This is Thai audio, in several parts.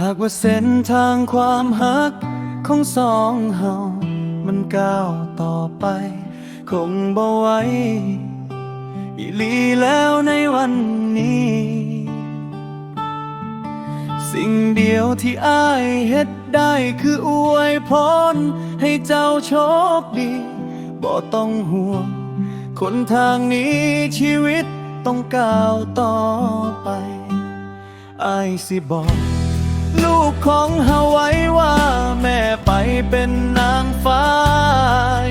หากว่าเส้นทางความหักของสองเฮา มันก้าวต่อไป คงบ่ไหวอีลีแล้วในวันนี้ สิ่งเดียวที่อ้ายเฮ็ดได้คืออวยพรให้เจ้าโชคดีบ่ต้องห่วง คนทางนี้ชีวิตต้องก้าวต่อไปอายสิบอก ลูกของเฮาไว้ว่า แม่ไปเป็นนางฟ้า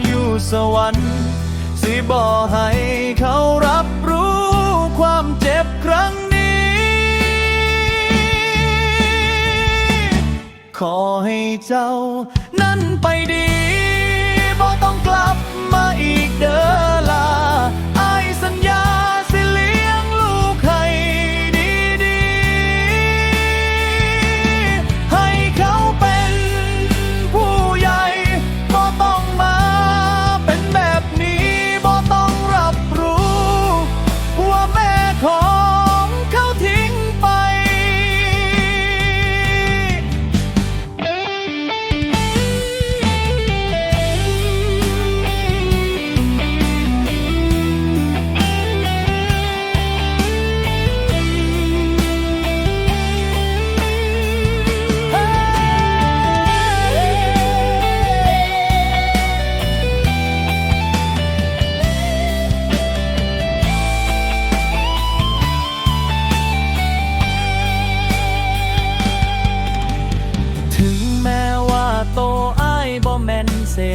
อยู่สวรรค์ สิบ่ให้เขารับรู้ความเจ็บครั้งนี้ ขอให้เจ้า นั้นไปดีบ่ต้องกลับมาอีกเด้อลาอ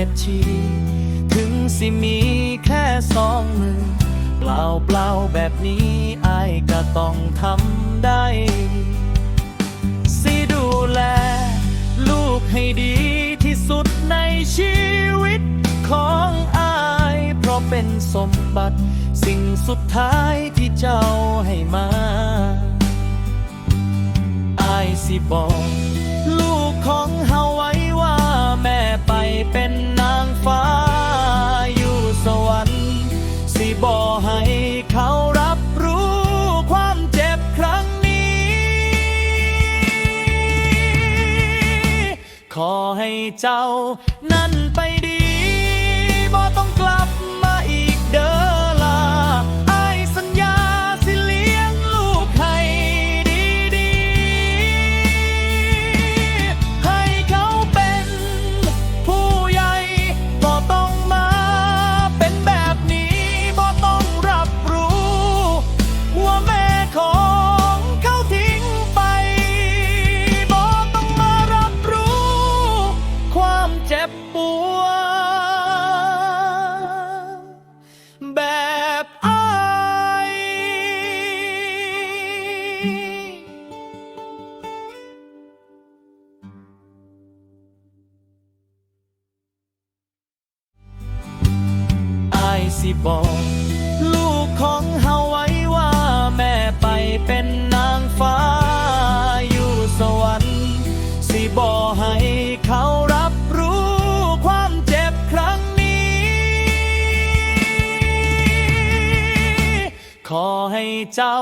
ษฐีถึงสิมีแค่สองมือ เปล่าเปล่าๆแบบนี้อ้ายก็ต้องทำได้ สิดูแล ลูกให้ดีที่สุดในชีวิตของอาย เพราะเป็นสมบัติ สิ่งสุดท้ายที่เจ้าให้มา เจ้า นั้นไปดี สิบอก ลูกของเฮาไว้ว่า แม่ไปเป็นนางฟ้าอยู่สวรรค์ สิบอกให้เขารับรู้ความเจ็บครั้งนี้ ขอให้เจ้า